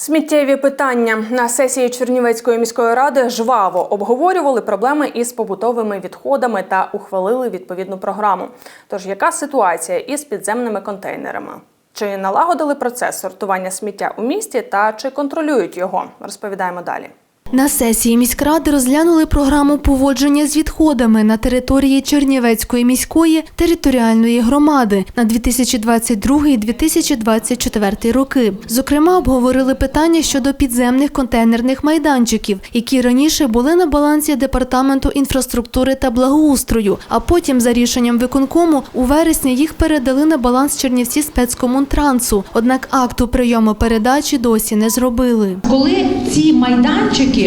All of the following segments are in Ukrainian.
Сміттєві питання на сесії Чернівецької міської ради жваво обговорювали проблеми із побутовими відходами та ухвалили відповідну програму. Тож яка ситуація із підземними контейнерами? Чи налагодили процес сортування сміття у місті та чи контролюють його? Розповідаємо далі. На сесії міськради розглянули програму поводження з відходами на території Чернівецької міської територіальної громади на 2022-2024 роки. Зокрема, обговорили питання щодо підземних контейнерних майданчиків, які раніше були на балансі департаменту інфраструктури та благоустрою, а потім, за рішенням виконкому, у вересні їх передали на баланс Чернівці спецкомунтрансу. Однак акту прийому передачі досі не зробили. Коли ці майданчики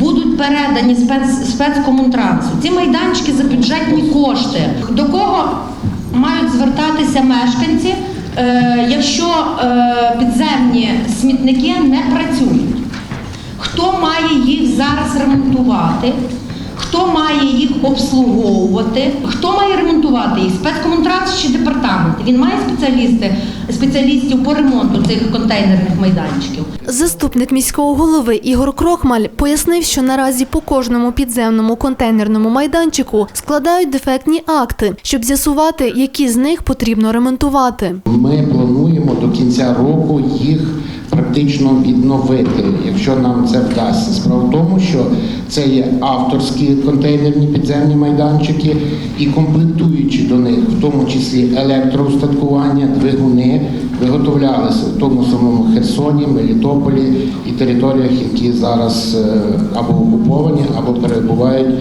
будуть передані спец, спецкомунтрансу, ці майданчики за бюджетні кошти, до кого мають звертатися мешканці, е, якщо е, підземні смітники не працюють? Хто має їх зараз ремонтувати? Хто має їх обслуговувати? Хто має ремонтувати їх? Спецкомунтранс чи департамент? Він має спеціалісти, спеціалістів по ремонту цих контейнерних майданчиків. Заступник міського голови Ігор Крохмаль пояснив, що наразі по кожному підземному контейнерному майданчику складають дефектні акти, щоб з'ясувати, які з них потрібно ремонтувати. Ми плануємо до кінця року їх практично відновити, якщо нам це вдасться. Справа в тому, що це є авторські контейнерні підземні майданчики і комплектуючі до них, в тому числі електроустаткування, двигуни, виготовлялися в тому самому Херсоні, Мелітополі і територіях, які зараз е, або окуповані, або перебувають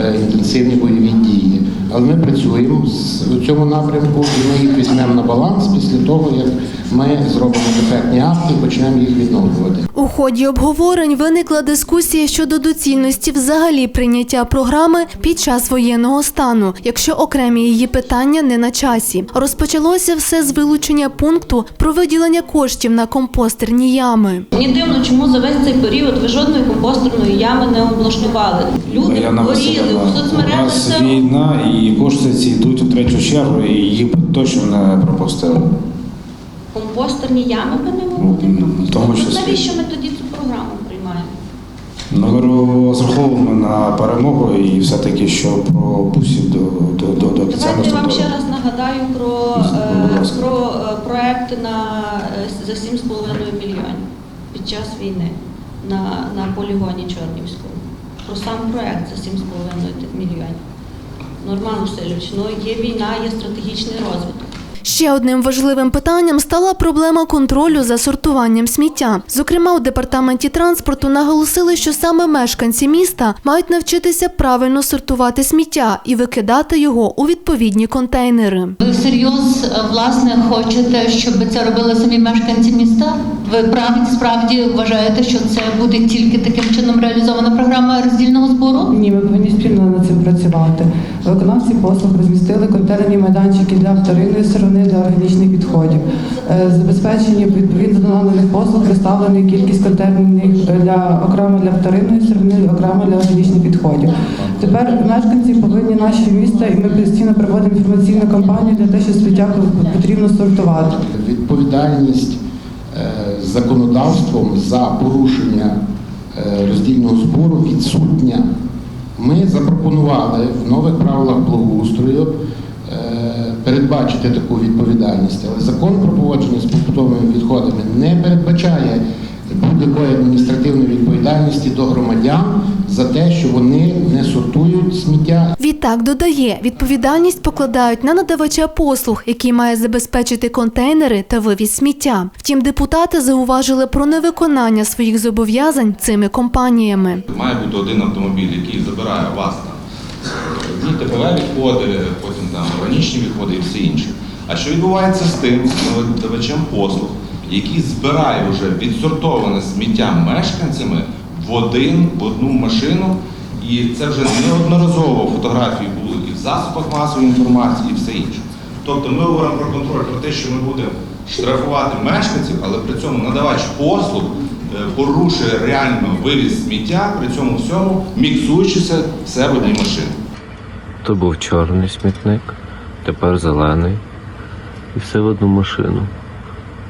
е, інтенсивні бойові дії. Але ми працюємо з- у цьому напрямку і ми їх візьмемо на баланс після того, як ми зробимо дефектні акти і почнемо їх відновлювати. У ході обговорень виникла дискусія щодо доцільності взагалі прийняття програми під час воєнного стану, якщо окремі її питання не на часі. Розпочалося все з вилучення пункту про виділення коштів на компостерні ями. Мені дивно, чому за весь цей період ви жодної компостерної ями не облаштували. Люди горіли Васильівна, у у соцмережах. нас війна і кошти ці йдуть у третю чергу, і їх би точно не пропустили. компостерні ями би не могли Ну, пропустити. Навіщо ми тоді цю програму приймаємо? Ну, ми розраховуємо на перемогу і все-таки, що пропустять до, до, до, до кінця Давайте я вам ще раз нагадаю про, е, про е, проект на, е, за 7,5 мільйонів під час війни на, на полігоні Чорнівському. Про сам проект за 7,5 мільйонів. Норман Васильович, ну є війна, є стратегічний розвиток. Ще одним важливим питанням стала проблема контролю за сортуванням сміття. Зокрема, у департаменті транспорту наголосили, що саме мешканці міста мають навчитися правильно сортувати сміття і викидати його у відповідні контейнери. Ви всерйоз власне хочете, щоб це робили самі мешканці міста? Ви правді справді вважаєте, що це буде тільки таким чином реалізована програма роздільного збору? Ні, ми повинні працювати. Виконавці послуг розмістили контейнерні майданчики для вторинної сторони для органічних відходів. Е, Забезпечені відповідно до наданих послуг розставлені кількість контейнерних е, для окремо для вторинної сторони, окремо для органічних відходів. Тепер мешканці повинні наші міста, і ми постійно проводимо інформаційну кампанію для того, що сміття потрібно сортувати. Відповідальність е, законодавством за порушення роздільного збору відсутня. Ми запропонували в нових правилах благоустрою е, передбачити таку відповідальність, але закон про поводження з побутовими відходами не передбачає будь-якої адміністративної відповідальності до громадян за те, що вони не сортують сміття Відтак додає, відповідальність покладають на надавача послуг, який має забезпечити контейнери та вивіз сміття. Втім, депутати зауважили про невиконання своїх зобов'язань цими компаніями. Має бути один автомобіль, який забирає вас там ТПВ відходи, потім там органічні відходи і все інше. А що відбувається з тим з надавачем послуг, який збирає вже відсортоване сміття мешканцями в один, в одну машину, і це вже неодноразово фотографії були і в засобах масової інформації, і все інше. Тобто ми говоримо про контроль, про те, що ми будемо штрафувати мешканців, але при цьому надавач послуг е, порушує реально вивіз сміття, при цьому всьому міксуючися все в одній машині. То був чорний смітник, тепер зелений. І все в одну машину.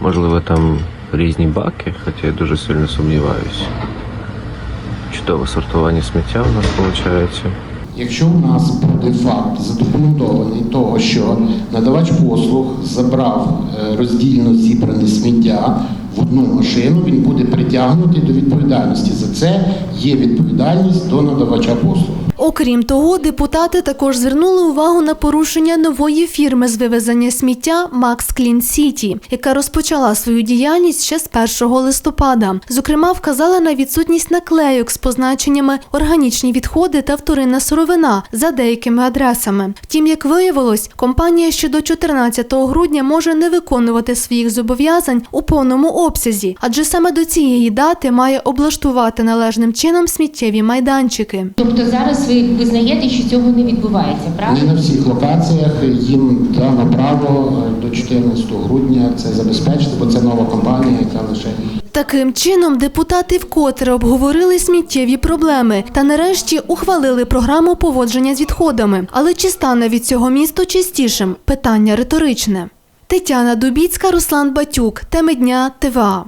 Можливо, там різні баки, хоча я дуже сильно сумніваюся. Чудове сортування сміття у нас виходить. Якщо у нас буде факт задокументований того, що надавач послуг забрав е, роздільно зібране сміття в одну машину, він буде притягнутий до відповідальності. За це є відповідальність до надавача послуг. Окрім того, депутати також звернули увагу на порушення нової фірми з вивезення сміття Max Clean City, яка розпочала свою діяльність ще з 1 листопада. Зокрема, вказали на відсутність наклейок з позначеннями органічні відходи та вторинна сировина за деякими адресами. Втім, як виявилось, компанія ще до 14 грудня може не виконувати своїх зобов'язань у повному обсязі, адже саме до цієї дати має облаштувати належним чином сміттєві майданчики. Тобто зараз ви визнаєте, що цього не відбувається, правда? Не на всіх локаціях їм дано право е, до 14 грудня це забезпечити, бо це нова компанія, яка лише Таким чином, депутати вкотре обговорили сміттєві проблеми та нарешті ухвалили програму поводження з відходами. Але чи стане від цього місто чистішим? Питання риторичне. Тетяна Дубіцька, Руслан Батюк. Теми дня ТВА.